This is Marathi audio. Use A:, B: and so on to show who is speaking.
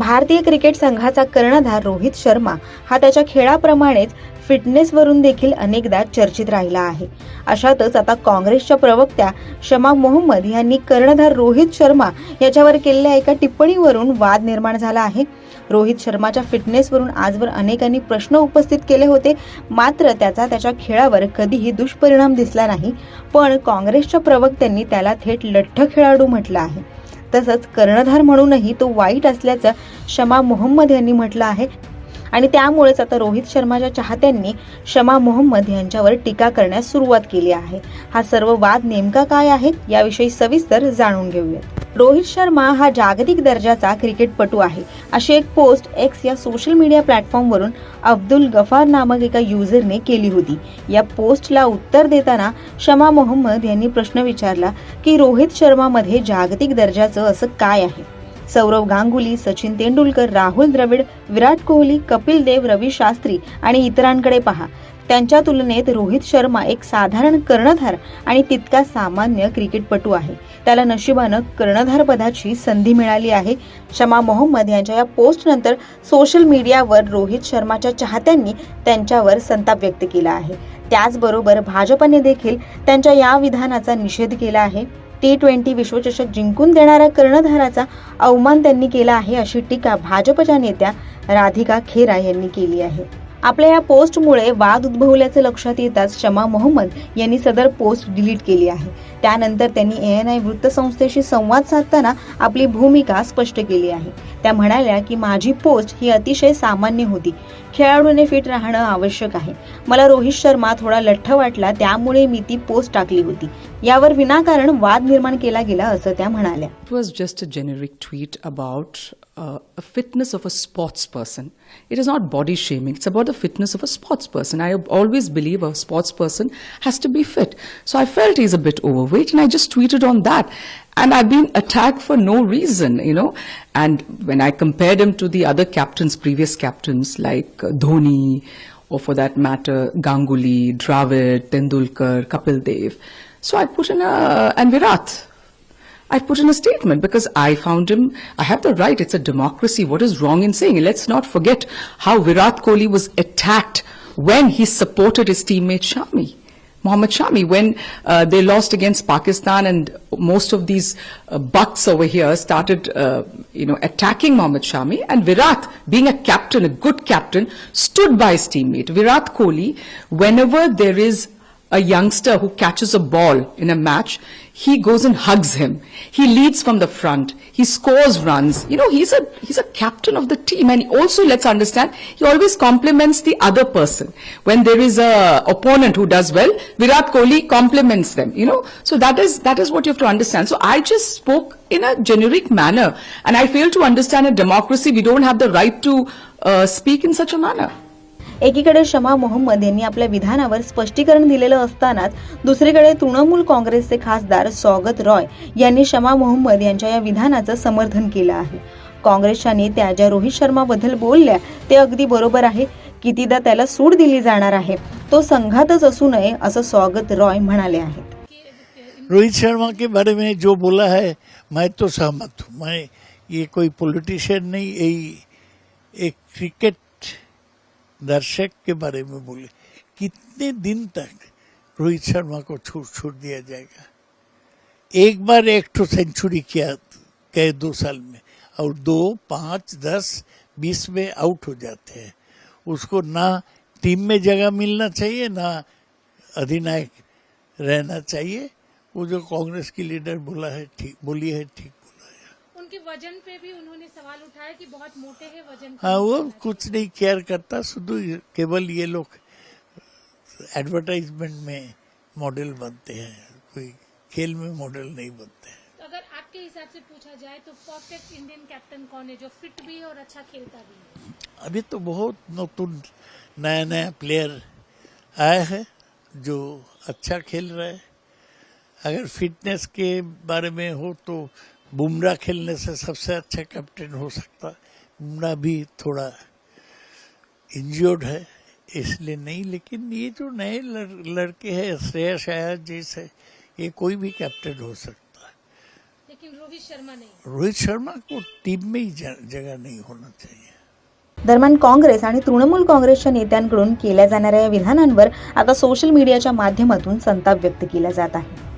A: भारतीय क्रिकेट संघाचा कर्णधार रोहित शर्मा हा त्याच्या खेळाप्रमाणेच फिटनेसवरून देखील अनेकदा चर्चित राहिला आहे. अशातच आता काँग्रेसच्या प्रवक्त्या शमा मोहम्मद यांनी कर्णधार रोहित शर्मा याच्यावर केलेल्या एका टिप्पणीवरून वाद निर्माण झाला आहे. रोहित शर्माच्या फिटनेसवरून आजवर अनेकांनी प्रश्न उपस्थित केले होते. मात्र त्याचा त्याच्या खेळावर कधीही दुष्परिणाम दिसला नाही. पण काँग्रेसच्या प्रवक्त्यांनी त्याला थेट लठ्ठ खेळाडू म्हटलं आहे. तसंच कर्णधार म्हणूनही तो वाईट असल्याचं शमा मोहम्मद यांनी म्हटलं आहे. आणि त्यामुळेच आता रोहित शर्माच्या चाहत्यांनी शमा मोहम्मद यांच्यावर टीका करण्यास सुरुवात केली आहे. हा सर्व वाद नेमका काय आहे याविषयी सविस्तर जाणून घेऊयात. रोहित शर्मा हा जागतिक दर्जाचा क्रिकेटपटू आहे. अशी एक पोस्ट एक्स या सोशल मीडिया प्लॅटफॉर्मवरून अब्दुल गफार नामक एका युजरने केली होती. या पोस्टला उत्तर देताना शमा मोहम्मद यांनी प्रश्न विचारला की रोहित शर्मामध्ये जागतिक दर्जाचं असं काय आहे? सौरव गांगुली सचिन तेंडुलकर राहुल द्रविड विराट कोहली कपिल देव रवी शास्त्री आणि इतरांकडे पहा. त्यांच्या तुलनेत रोहित शर्मा एक साधारण कर्णधार आणि तितका सामान्य क्रिकेटपटू आहे. त्याला नशिबानं कर्णधार पदाची संधी मिळाली आहे. शमा मोहम्मद यांच्या या पोस्टनंतर सोशल मीडियावर रोहित शर्माच्या चाहत्यांनी त्यांच्यावर संताप व्यक्त केला आहे. त्याचबरोबर भाजपने देखील त्यांच्या या विधानाचा निषेध केला आहे. टी ट्वेंटी विश्वचषक जिंकून देणाऱ्या कर्णधाराचा अवमान त्यांनी केला आहे अशी टीका भाजपच्या नेत्या राधिका खेरा यांनी केली आहे. आपल्या या पोस्टमुळे वाद उद्भवल्याचं लक्षात येताच शमा मोहम्मद यांनी सदर पोस्ट डिलीट केली आहे. त्यानंतर त्यांनी एन आय वृत्तसंस्थेशी संवाद साधताना आपली भूमिका स्पष्ट केली आहे. त्या म्हणाल्या की माझी पोस्ट ही अतिशय सामान्य होती. खेळाडूने फिट राहणं आवश्यक आहे. मला रोहित शर्मा थोडा लठ्ठ वाटला त्यामुळे मी ती पोस्ट टाकली होती. यावर विनाकारण वाद निर्माण केला गेला असं त्या म्हणाल्या.
B: It was just a generic tweet about uh, a fitness of a sports person. It is not body shaming, it's about the fitness of a sports person. I always believe a sports person has to be fit. So I felt he's a bit overweight and I just tweeted on that. And I've been attacked for no reason, you know. And when I compared him to the other captains, previous captains like uh, Dhoni, or for that matter, Ganguly, Dravid, Tendulkar, Kapil Dev. So I put in a, and Virat. I put in a statement because I found him, I have the right, it's a democracy. What is wrong in saying? Let's not forget how Virat Kohli was attacked when he supported his teammate Shami. Mohammad Shami, when uh, they lost against Pakistan and most of these uh, bucks over here started, uh, you know, attacking Mohammad Shami and Virat, being a captain, a good captain, stood by his teammate. Virat Kohli, whenever there is a youngster who catches a ball in a match, he goes and hugs him. He leads from the front. He scores runs. You know, he's a he's a captain of the team, and also let's understand he always compliments the other person. When there is a opponent who does well, Virat Kohli compliments them. You know, so that is that is what you have to understand. So I just spoke in a generic manner, and I fail to understand a democracy. We don't have the right to uh, speak in such a manner.
A: एकीकडे शमा मोहम्मद यांनी आपल्या विधानावर स्पष्टीकरण दिलेलं असतानाच दुसरीकडे तृणमूल काँग्रेसचे खासदार स्वागत रॉय यांनी शमा मोहम्मद यांच्या या विधानाचं समर्थन केलं आहे. काँग्रेसच्या नेत्या ज्या रोहित शर्माबद्दल बोलल्या ते अगदी बरोबर आहे. कितीदा त्याला सूट दिली जाणार आहे. तो संघातच असू नये असं स्वागत रॉय म्हणाले आहेत.
C: रोहित शर्मा के बारे में जो बोला है मैं तो सहमत हूँ। मैं ये कोई पॉलिटिशियन नहीं यही एक क्रिकेट दर्शक के बारे में बोले, कितने दिन तक रोहित शर्मा को छूट छूट दिया जाएगा? एक बार एक तो सेंचुरी किया गए दो साल में, और दो, पाँच, दस, बीस में आउट हो जाते हैं। उसको ना टीम में जगह मिलना चाहिए, ना अधिनायक रहना चाहिए। वो जो कांग्रेस की लीडर बोला है, ठीक, बोली है, ठीक
D: उनके वज़न पे भी उन्होंने सवाल उठाया कि बहुत मोटे हैं वज़न
C: हाँ वो कुछ नहीं केयर करता शुद्ध केवल ये लोग एडवर्टाइजमेंट में मॉडल बनते हैं कोई खेल में मॉडल नहीं बनते हैं।
D: तो अगर आपके हिसाब से पूछा जाए तो परफेक्ट इंडियन कैप्टन कौन है जो फिट भी है और अच्छा खेलता भी है?
C: अभी तो बहुत नतून नया नया प्लेयर आया है जो अच्छा खेल रहा है। अगर फिटनेस के बारे में हो तो बुमराह खेलने से सबसे अच्छा कैप्टन हो सकता। बुमराह भी थोड़ा इंज्योर्ड है इसलिए नहीं लेकिन ये जो नए लड़, लड़के हैं श्रेयस अय्यर जैसे ये कोई भी कैप्टन हो सकता है।
D: लेकिन रोहित शर्मा नहीं।
C: रोहित शर्मा को टीम में ही जगह नहीं होना चाहिए।
A: दरम्यान काँग्रेस आणि तृणमूल काँग्रेसच्या नेत्यांकडून केल्या जाणाऱ्या या विधानांवर आता सोशल मीडियाच्या माध्यमातून संताप व्यक्त केला जात आहे.